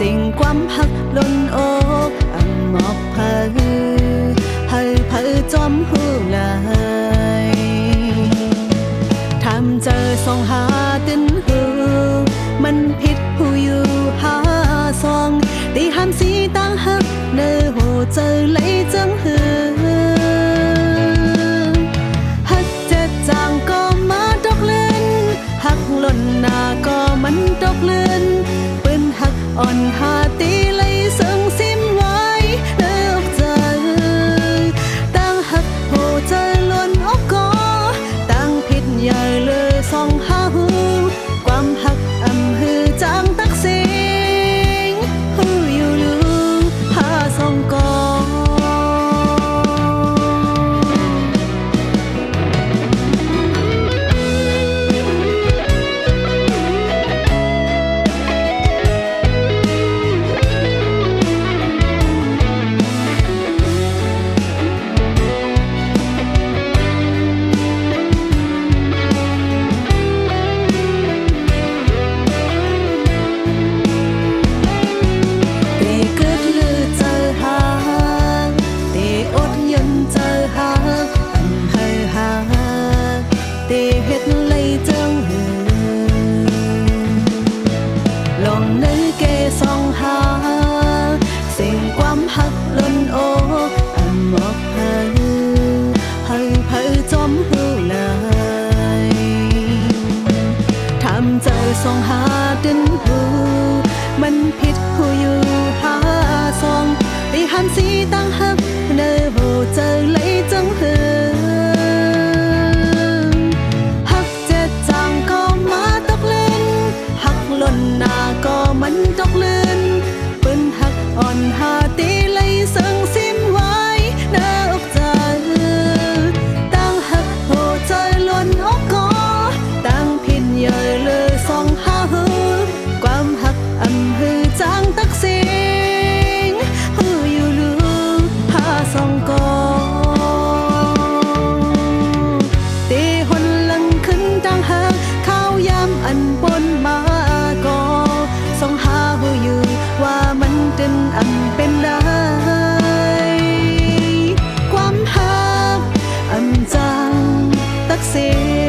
สิ่งควา成關刻論我暗莫怕去怕裝มอกเจอส่องหาตึนหูมันผิดผู้อยู่หาซองตีหามสีตั้งหักเนื้อหูเจอไหลจังหือ สองหาดินผู้มันผิดผู้อยู่หาสองไปหันสีตั้งหัก here.